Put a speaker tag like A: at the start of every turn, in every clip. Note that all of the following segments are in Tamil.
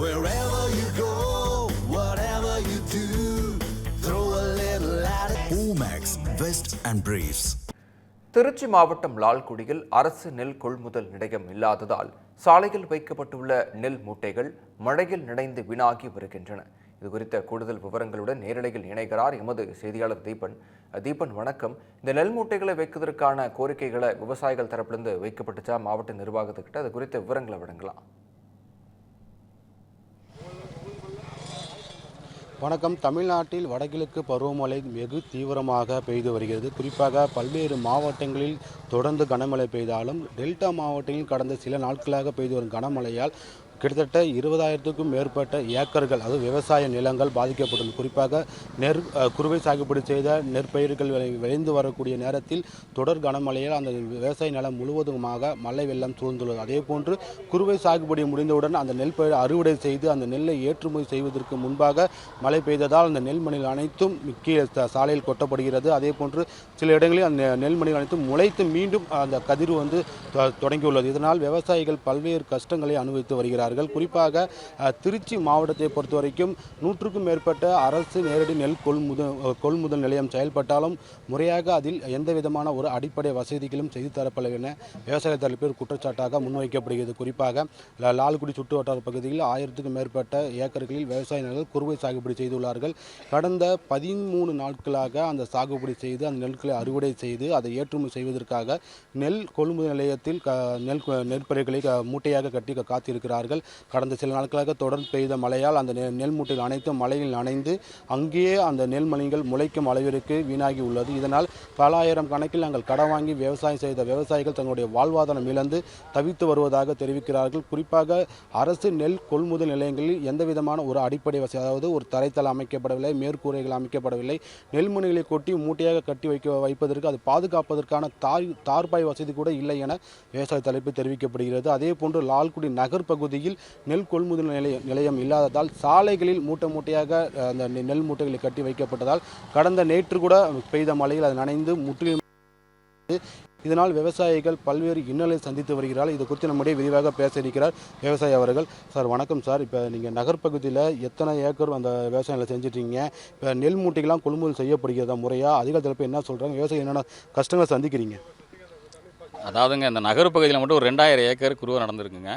A: Wherever you go, whatever you do, throw a little at it. Omax, Vest and Briefs.
B: Trichy மாவட்டம் லால்குடியில் அரசு நெல் கொள்முதல் நிலையம் இல்லாததால் சாலையில் வைக்கப்பட்டுள்ள நெல் மூட்டைகள் மழையில் நனைந்து வீணாகி வருகின்றன. இது குறித்த கூடுதல் விவரங்களுடன் நேரலையில் இணைகிறார் எமது செய்தியாளர் தீபன். தீபன் வணக்கம். இந்த நெல் மூட்டைகளை வைப்பதற்கான கோரிக்கைகளை விவசாயிகள் தரப்பிலிருந்து வைக்கப்பட்டுச்சா? மாவட்ட நிர்வாகத்துக்கிட்ட அது குறித்த விவரங்களை வழங்கலாம்.
C: வணக்கம். தமிழ்நாட்டில் வடகிழக்கு பருவமழை வெகு தீவிரமாக பெய்து வருகிறது. குறிப்பாக பல்வேறு மாவட்டங்களில் தொடர்ந்து கனமழை பெய்தாலும் டெல்டா மாவட்டங்களில் கடந்த சில நாட்களாக பெய்து வரும் கனமழையால் கிட்டத்தட்ட இருபதாயிரத்துக்கும் மேற்பட்ட ஏக்கர்கள் அதாவது விவசாய நிலங்கள் பாதிக்கப்பட்டது குறிப்பாக நெற் குறுவை சாகுபடி செய்த நெற்பயிர்கள் விளை- விளைந்து வரக்கூடிய நேரத்தில் தொடர் கனமழையால் அந்த விவசாய நிலம் முழுவதுமாக மழை வெள்ளம் சூழ்ந்துள்ளது. அதே போன்று குறுவை சாகுபடி முடிந்தவுடன் அந்த நெல் பயிர் அறுவடை செய்து அந்த நெல்லை ஏற்றுமதி செய்வதற்கு முன்பாக மழை பெய்ததால் அந்த நெல்மணிகள் அனைத்தும் கீழே ச- சாலையில் கொட்டப்படுகிறது. அதே போன்று சில இடங்களில் அந்த நெல்மணிகள் அனைத்தும் முளைத்து மீண்டும் அந்த கதிர் வந்து தொடங்கியுள்ளது. இதனால் விவசாயிகள் பல்வேறு கஷ்டங்களை அனுபவித்து வருகிறார் வருகிறார்கள் குறிப்பாக திருச்சி மாவட்டத்தை பொறுத்த வரைக்கும் நூற்றுக்கும் மேற்பட்ட அரசு நேரடி நெல் கொள்முதல் கொள்முதல் நிலையம் செயல்பட்டாலும் முறையாக அதில் எந்த விதமான ஒரு அடிப்படை வசதிகளும் செய்து தரப்படவில்லை என விவசாய தரப்பில் குற்றச்சாட்டாக முன்வைக்கப்படுகிறது. குறிப்பாக லால்குடி சுற்று வட்டார பகுதியில் ஆயிரத்துக்கும் மேற்பட்ட ஏக்கர்களில் விவசாய நிலங்கள் குறுவை சாகுபடி செய்துள்ளார்கள். கடந்த பதிமூணு நாட்களாக அந்த சாகுபடி செய்து அந்த நெல்களை அறுவடை செய்து அதை ஏற்றுமதி செய்வதற்காக நெல் கொள்முதல் நிலையத்தில் க நெல் நெற்பயிர்களை மூட்டையாக கட்டி காத்திருக்கிறார்கள். காத்திருக்கிறார்கள் கடந்த சில நாட்களாக தொடர்ந்து பெய்த மழையால் அந்த நெல் மூட்டைகள் அனைத்தும் மழையில் நனைந்து அங்கேயே அந்த நெல் மலைகள் முளைக்கும் அளவிற்கு வீணாகி உள்ளது. இதனால் பல ஆயிரம் கணக்கில் நாங்கள் கடன் வாங்கி விவசாயம் செய்த விவசாயிகள் தங்களுடைய வாழ்வாதாரம் இழந்து தவித்து வருவதாக தெரிவிக்கிறார்கள். குறிப்பாக அரசு நெல் கொள்முதல் நிலையங்களில் எந்த விதமான ஒரு அடிப்படை வசதி அதாவது ஒரு தரைத்தளம் அமைக்கப்படவில்லை மேற்கூரைகள் அமைக்கப்படவில்லை நெல்மணிகளை கொட்டி மூட்டையாக கட்டி வைக்க வைப்பதற்கு அது பாதுகாப்பதற்கான தார் தார்பாய் வசதி கூட இல்லை என விவசாய தலைப்பு தெரிவிக்கப்படுகிறது. அதே போன்று லால்குடி நகர் பகுதியில் நெல் கொள்முதல் நிலையம் நிலையம் இல்லாததால் சாலைகளில் மூட்டை மூட்டையாக அந்த நெல் மூட்டைகளை கட்டி வைக்கப்பட்டதால் கடந்த நேற்று கூட பெய்த மழையில் அது நனைந்து முற்றிலும் இதனால் விவசாயிகள் பல்வேறு இன்னலை சந்தித்து வருகிறார்கள். இது குறித்து நம்முடைய விரிவாக பேச இருக்கிறார் விவசாயி அவர்கள். சார் வணக்கம் சார். இப்போ நீங்கள் நகர்ப்பகுதியில் எத்தனை ஏக்கர் அந்த விவசாயங்களை செஞ்சிட்டீங்க? இப்போ நெல் மூட்டைகள்லாம் கொள்முதல் செய்யப்படுகிறதா முறையாக அதிக தரப்பு என்ன சொல்கிறாங்க விவசாயி என்னென்ன கஷ்டங்களை சந்திக்கிறீங்க?
D: அதாவதுங்க இந்த நகர்ப்பகுதியில் மட்டும் ஒரு ரெண்டாயிரம் ஏக்கர் குருவை நடந்திருக்குங்க.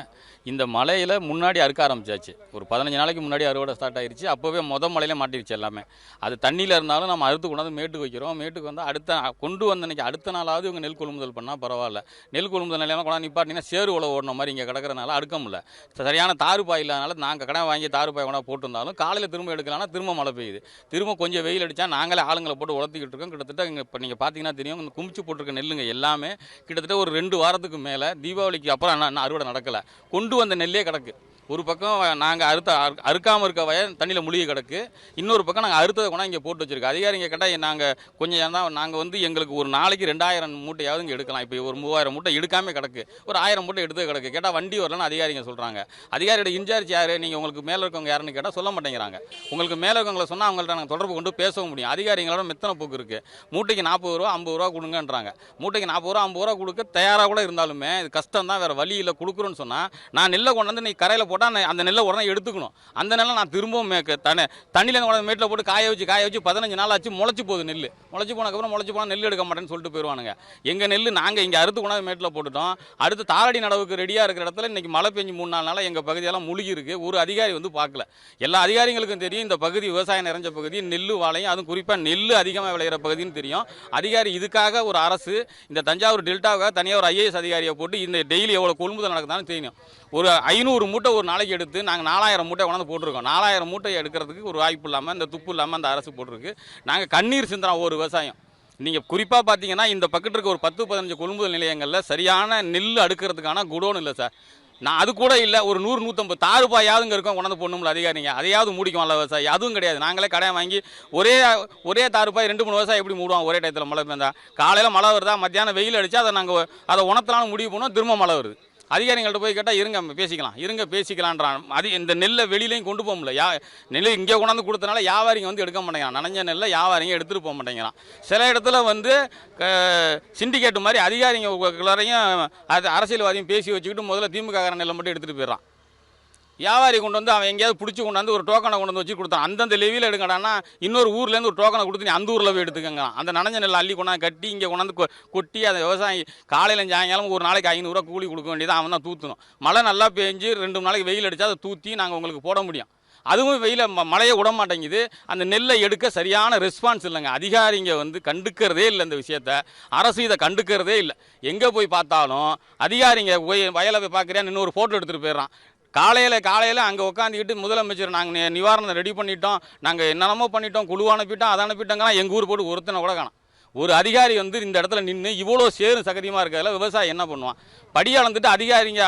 D: இந்த மலையில் முன்னாடி அறுக்க ஆரம்பிச்சாச்சு. ஒரு பதினஞ்சு நாளைக்கு முன்னாடி அறுவடை ஸ்டார்ட் ஆயிருச்சு. அப்போவே முத மலையில மாட்டிருச்சு எல்லாமே. அது தண்ணியில் இருந்தாலும் நம்ம அறுத்து கொண்டாந்து மேட்டுக்கு வைக்கிறோம். மேட்டுக்கு வந்து அடுத்த கொண்டு வந்த அன்னைக்கு அடுத்த நாளாவது இவங்க நெல் கொள்முதல் பண்ணால் பரவாயில்ல. நெல் கொள்முதல் நிலையமாக கொண்டாந்து நிப்பாட்டிங்கன்னா சேறு உழவு ஓடின மாதிரி இங்கே கிடக்கிறனால அடுக்க முடியல. சரியான தாறு பாய் இல்லாதனால நாங்கள் கடன் வாங்கி தாறு பாய் கொண்டா போட்டிருந்தாலும் காலையில் திரும்ப எடுக்கலாம்னா திரும்ப மழை பெய்யுது. திரும்ப கொஞ்சம் வெயில் அடித்தா நாங்களே ஆளுங்களை போட்டு உழத்திக்கிட்டு இருக்கோம். கிட்டத்தட்ட இங்கே இப்போ நீங்கள் பார்த்தீங்கன்னா தெரியும். இந்த குமிச்சு போட்டிருக்க நெல்லுங்க எல்லாமே கிட்டத்தட்ட ஒரு ரெண்டு வாரத்துக்கு மேலே தீபாவளிக்கு அப்புறம் இன்னும் அறுவடை நடக்கலை. கொண்டு வந்த நெல்லே கிடக்கு. ஒரு பக்கம் நாங்கள் அறுத்த அறு- இருக்க வயல் தண்ணியில் முழுகி கிடக்கு. இன்னொரு பக்கம் நாங்கள் அறுத்ததை கொண்டா இங்கே போட்டு வச்சிருக்கோம். அதிகாரிங்க கேட்டால் நாங்கள் கொஞ்சம் தான் நாங்கள் வந்து எங்களுக்கு ஒரு நாளைக்கு ரெண்டாயிரம் மூட்டையாவது இங்கே எடுக்கலாம். இப்போ ஒரு மூவாயிரம் மூட்டை எடுக்காம கிடக்கு. ஒரு ஆயிரம் மூட்டை எடுத்து கிடக்கு. கேட்டால் வண்டி வரலன்னு அதிகாரிங்க சொல்கிறாங்க அதிகாரியோட இன்சார்ஜ் யார்? நீங்கள் உங்களுக்கு மேலே இருக்கவங்க யாருன்னு கேட்டால் சொல்ல மாட்டேங்கிறாங்க. உங்களுக்கு மேலே இருக்கவங்களை சொன்னால் அவங்கள்ட்ட நாங்கள் தொடர்பு கொண்டு பேசவும் முடியும். அதிகாரிங்களோட மெத்தனை போக்கு இருக்குது மூட்டைக்கு நாற்பது ரூபா ஐம்பது ரூபா கொடுங்கன்றாங்க. மூட்டைக்கு நாற்பது ரூபா ஐம்பது ரூபா கொடுக்க தயாராக கூட இருந்தாலுமே இது கஷ்டம் தான் வேறு வழி இல்லை கொடுக்குறோன்னு சொன்னால் நான் நெல்லை கொண்டாந்து நீ கரையில் போட்டால் அந்த நெல்லை உடனே எடுத்துக்கணும். அந்த நெல்லை நான் திரும்பவும் மேக்க தனி தண்ணியில் கொண்டாந்து மேட்டில் போட்டு காய வச்சு காய வச்சு பதினஞ்சு நாள் ஆச்சு முளைச்சி போகுது நெல் முளைச்சி போனதுக்கப்புறம் முளைச்சி போனால் நெல் எடுக்க மாட்டேன்னு சொல்லிட்டு போயிடுவானுங்க. எங்கள் நெல் நாங்கள் இங்கே அறுத்து கொண்டாந்து மேட்டில் போட்டுட்டோம். அடுத்து தாரடி நடவுக்கு ரெடியாக இருக்கிற இடத்துல இன்றைக்கி மழை பெஞ்சு மூணு நாள் நாளாக எங்கள் பகுதியெல்லாம் முழுகிருக்கு ஒரு அதிகாரி வந்து பார்க்கல. எல்லா அதிகாரிகளுக்கும் தெரியும் இந்த பகுதி விவசாயம் நிறைஞ்ச பகுதி நெல் வாழையும் அதுவும் குறிப்பாக நெல் அதிகமாக விளையிற பகுதின்னு தெரியும். அதிகாரி இதுக்காக ஒரு அரசு இந்த தஞ்சாவூர் டெல்டாவுக்காக தனியாக ஒரு ஐஏஎஸ் அதிகாரியை போட்டு இந்த டெய்லி எவ்வளோ கொள்முதல் நடக்குதான்னு தெரியும். ஒரு ஐநூறு மூட்டை ஒரு நாளைக்கு எடுத்து நாங்கள் நாலாயிரம் மூட்டை கொண்டாந்து போட்டிருக்கோம். நாலாயிரம் மூட்டை எடுக்கிறதுக்கு ஒரு வாய்ப்பு இல்லாமல் இந்த துப்பு இல்லாமல் அந்த அரசு போட்டிருக்கு. நாங்கள் கண்ணீர் சிந்துறோம் ஒரு விவசாயம். நீங்கள் குறிப்பாக பார்த்தீங்கன்னா இந்த பக்கத்து இருக்க ஒரு பத்து பதினஞ்சு கொள்முதல் நிலையங்களில் சரியான நெல் அடுக்கிறதுக்கான குடோன் இல்லை சார். நான் அது கூட இல்லை ஒரு நூறு நூற்றம்பது தாறுபாயாவதுங்க இருக்கும் கொண்டாந்து போடணும்ல அதிகாரிங்க. அதையாவது முடிக்கும்ல விவசாயி அதுவும் கிடையாது. நாங்களே கடையை வாங்கி ஒரே ஒரே தாறுபாய் ரெண்டு மூணு விவசாயம் எப்படி மூடுவோம் ஒரே டயத்தில் மழை பெய்ந்தா. காலையில் மழை வருதா? மத்தியானம் வெயில் அடிச்சா அதை நாங்கள் அதை உணத்தலாம்னு முடிவு பண்ணோம். திரும்ப மழை வருது. அதிகாரிகள்ட்ட போய் கேட்டால் இருங்க பேசிக்கலாம். இருங்க பேசிக்கலான்றான் அது இந்த நெல்லை வெளியிலையும் கொண்டு போக முடியல. யா நெல் இங்கே கொண்டாந்து கொடுத்தனால வியாபாரிங்க வந்து எடுக்க மாட்டேங்கிறான். நனைஞ்ச நெல்லை வியாபாரிங்க எடுத்துகிட்டு போக மாட்டேங்கிறான். சில இடத்துல வந்து சிண்டிகேட் மாதிரி அதிகாரிங்க எல்லாரையும் அது அரசியல்வாதியும் பேசி வச்சுக்கிட்டு முதல்ல திமுக நெல்லை மட்டும் எடுத்துகிட்டு போயிடறான். வியாபாரி கொண்டு வந்து அவன் எங்கேயாவது பிடிச்சி கொண்டாந்து ஒரு டோக்கனை கொண்டு வந்து வச்சு கொடுத்தான். அந்தந்த லெவியில் எடுங்கடான்னா இன்னொரு ஊர்லேருந்து ஒரு டோக்கனை கொடுத்து நீ அந்த ஊரில் போய் எடுத்துக்கங்க அந்த நனைஞ்ச நெல் அள்ளி கொண்டாந்து கட்டி இங்கே கொண்டாந்து கொட்டி அதை விவசாயி காலையில் சாயங்காலம் ஒரு நாளைக்கு ஐநூறுரூவா கூலி கொடுக்க வேண்டியது அவன் தான் தூத்தணும். மழை நல்லா பெஞ்சு ரெண்டு மூணு நாளைக்கு வெயில் அடித்தா அதை தூத்தி நாங்கள் உங்களுக்கு போட முடியும். அதுவும் வெயில ம- மழையை விட மாட்டேங்குது. அந்த நெல்லை எடுக்க சரியான ரெஸ்பான்ஸ் இல்லைங்க. அதிகாரிங்க வந்து கண்டுக்கிறதே இல்லை இந்த விஷயத்த. அரசு இதை கண்டுக்கிறதே இல்லை. எங்கே போய் பார்த்தாலும் அதிகாரிங்க போய் வயலை போய் பார்க்குறியா? இன்னொரு ஃபோட்டோ எடுத்துகிட்டு போயிடுறான். காலையில் காலையில் அங்கே உட்காந்துக்கிட்டு முதலமைச்சர் நாங்கள் நிவாரணம் ரெடி பண்ணிட்டோம். நாங்கள் என்னென்னமோ பண்ணிட்டோம். குழு அனுப்பிட்டோம் அதை அனுப்பிட்டோங்கன்னா எங்கள் ஊர் போட்டு ஒருத்தனை கூட காணும். ஒரு அதிகாரி வந்து இந்த இடத்துல நின்று இவ்வளோ சேரும் சகதியமாக இருக்கிறதுல விவசாயி என்ன பண்ணுவான்? படி அளந்துட்டு அதிகாரிங்க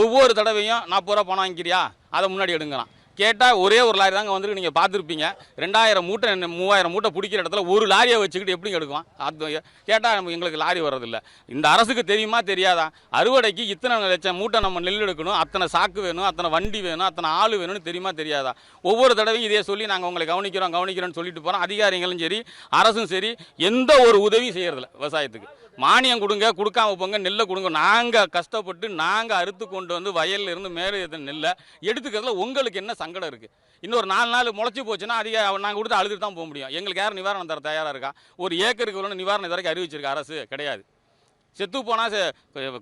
D: ஒவ்வொரு தடவையும் நாற்பது ரூபா பணம் வாங்கிக்கிறியா? அதை முன்னாடி எடுங்கலாம். கேட்டால் ஒரே ஒரு லாரி தாங்க வந்துருக்கு. நீங்கள் பார்த்துருப்பீங்க. ரெண்டாயிரம் மூட்டை மூவாயிரம் மூட்டை பிடிக்கிற இடத்துல ஒரு லாரியை வச்சுக்கிட்டு எப்படி எடுக்கும் அது கேட்டால் நம்ம எங்களுக்கு லாரி வர்றதில்ல. இந்த அரசுக்கு தெரியுமா? தெரியாதா? அறுவடைக்கு இத்தனை லட்சம் மூட்டை நம்ம நெல் எடுக்கணும். அத்தனை சாக்கு வேணும். அத்தனை வண்டி வேணும். அத்தனை ஆள் வேணும்னு தெரியுமா? தெரியாதா? ஒவ்வொரு தடவையும் இதே சொல்லி நாங்கள் உங்களை கவனிக்கிறோம் கவனிக்கிறோம்னு சொல்லிட்டு போகிறோம் அதிகாரிகளும் சரி அரசும் சரி எந்த ஒரு உதவியும் செய்கிறதில்ல விவசாயத்துக்கு. மானியம் கொடுங்க கொடுக்காம போங்க நெல்லை கொடுங்க. நாங்கள் கஷ்டப்பட்டு நாங்கள் அறுத்து கொண்டு வந்து வயலில் இருந்து மேலே நெல்லை எடுத்துக்கிறதுல உங்களுக்கு என்ன சங்கடம் இருக்குது இன்னொரு நாலு நாள் முளைச்சி போச்சுன்னா அதிக நாங்கள் கொடுத்து அழுதுட்டு தான் போக முடியும். எங்களுக்கு யாரும் நிவாரணம் தர தயாராக இருக்கா? ஒரு ஏக்கருக்கு இவ்வளோ நிவாரணம் இது வரைக்கும் அரசு? கிடையாது. செத்து போனால்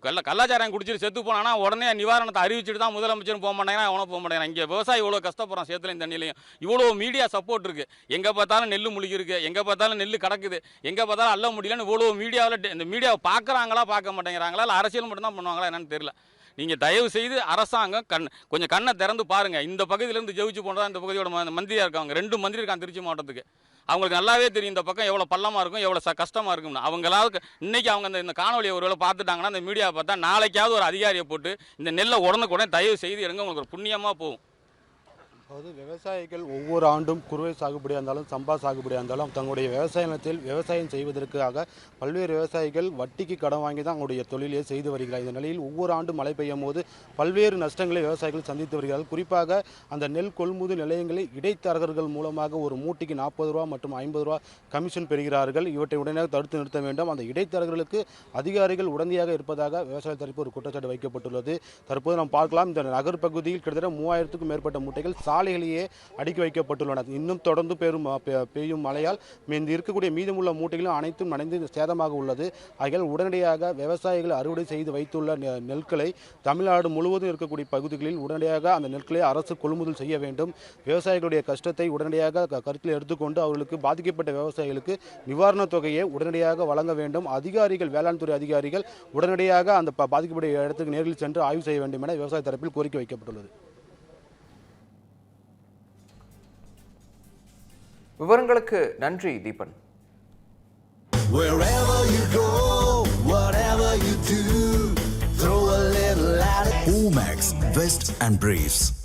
D: கள்ள கல்லாச்சாரம் குடிச்சிட்டு செத்து போனானா உடனே நிவாரணத்தை அறிவிச்சுட்டு தான் முதலமைச்சரும் போக மாட்டேங்கிறான் அவனை போக மாட்டேங்கிறான் இங்கே விவசாயி இவ்வளோ கஷ்டப்படுறான் சேத்துலையும் தண்ணிலையும். இவ்வளோ மீடியா சப்போர்ட் இருக்குது எங்கே பார்த்தாலும் நெல் முழுகிருக்கு எங்கே பார்த்தாலும் நெல் கிடக்குது. எங்கே பார்த்தாலும் அல்ல முடியலன்னு இவ்வளோ மீடியாவில் இந்த மீடியாவை பார்க்குறாங்களா பார்க்க மாட்டேங்கிறாங்களா இல்லை அரசியல் மட்டும்தான் பண்ணுவாங்களா என்னன்னு தெரியல. நீங்கள் தயவு செய்து அரசாங்கம் கண் கொஞ்சம் கண்ணை திறந்து பாருங்கள் இந்த பகுதியிலேருந்து ஜெயிச்சு போனதா இந்த பகுதியோட ம- இருக்காங்க. ரெண்டு மந்திரி இருக்காங்க திருச்சி மாவட்டத்துக்கு. அவங்களுக்கு நல்லாவே தெரியும் இந்த பக்கம் எவ்வளோ பள்ளமாக இருக்கும் எவ்வளோ ச கஷ்டமாக இருக்கும்னு. அவங்களாவது இன்றைக்கி அவங்க அந்த இந்த காணொலியை ஒருவேளை பார்த்துட்டாங்கன்னா இந்த மீடியாவை பார்த்தா நாளைக்காவது ஒரு அதிகாரியை போட்டு இந்த நெல்லை உடனுக்குடனே தயவு செய்து எடுங்க. உங்களுக்கு ஒரு புண்ணியமாக போகும்.
C: அதாவது விவசாயிகள் ஒவ்வொரு ஆண்டும் குறுவை சாகுபடியாக இருந்தாலும் சம்பா சாகுபடியாக இருந்தாலும் தங்களுடைய விவசாய நிலத்தில் விவசாயம் செய்வதற்காக பல்வேறு விவசாயிகள் வட்டிக்கு கடன் வாங்கி தான் அவங்களுடைய தொழிலையே செய்து வருகிறார் இந்த நிலையில் ஒவ்வொரு ஆண்டும் மழை பெய்யும் போது பல்வேறு நஷ்டங்களை விவசாயிகள் சந்தித்து வருகிறார்கள். குறிப்பாக அந்த நெல் கொள்முதல் நிலையங்களில் இடைத்தரகர்கள் மூலமாக ஒரு மூட்டைக்கு நாற்பது ரூபா மற்றும் ஐம்பது ரூபா கமிஷன் பெறுகிறார்கள். இவற்றை உடனே தடுத்து நிறுத்த வேண்டும். அந்த இடைத்தரகர்களுக்கு அதிகாரிகள் உடனடியாக இருப்பதாக விவசாய தரப்பு ஒரு குற்றச்சாட்டு வைக்கப்பட்டுள்ளது. தற்போது நாம் பார்க்கலாம். இந்த நகர் பகுதியில் கிட்டத்தட்ட மூவாயிரத்துக்கும் மேற்பட்ட மூட்டைகள் சாலைகளையே அடுக்கி வைக்கப்பட்டுள்ளன. இன்னும் தொடர்ந்து பெரும் பெய்யும் மழையால் இந்த இருக்கக்கூடிய மீதமுள்ள மூட்டைகளும் அனைத்தும் நனைந்து சேதமாக உள்ளது. ஆகியால் உடனடியாக விவசாயிகள் அறுவடை செய்து வைத்துள்ள நெற்களை தமிழ்நாடு முழுவதும் இருக்கக்கூடிய பகுதிகளில் உடனடியாக அந்த நெற்களை அரசு கொள்முதல் செய்ய வேண்டும். விவசாயிகளுடைய கஷ்டத்தை உடனடியாக கருத்தில் எடுத்துக்கொண்டு அவர்களுக்கு பாதிக்கப்பட்ட விவசாயிகளுக்கு நிவாரணத் தொகையை உடனடியாக வழங்க வேண்டும். அதிகாரிகள் வேளாண் துறை அதிகாரிகள் உடனடியாக அந்த பாதிக்கப்பட்ட இடத்துக்கு நேரில் சென்று ஆய்வு செய்ய வேண்டும் என விவசாய தரப்பில் கோரிக்கை வைக்கப்பட்டுள்ளது.
B: விவரங்களுக்கு நன்றி Deepan.
A: Omax, Vest and Briefs.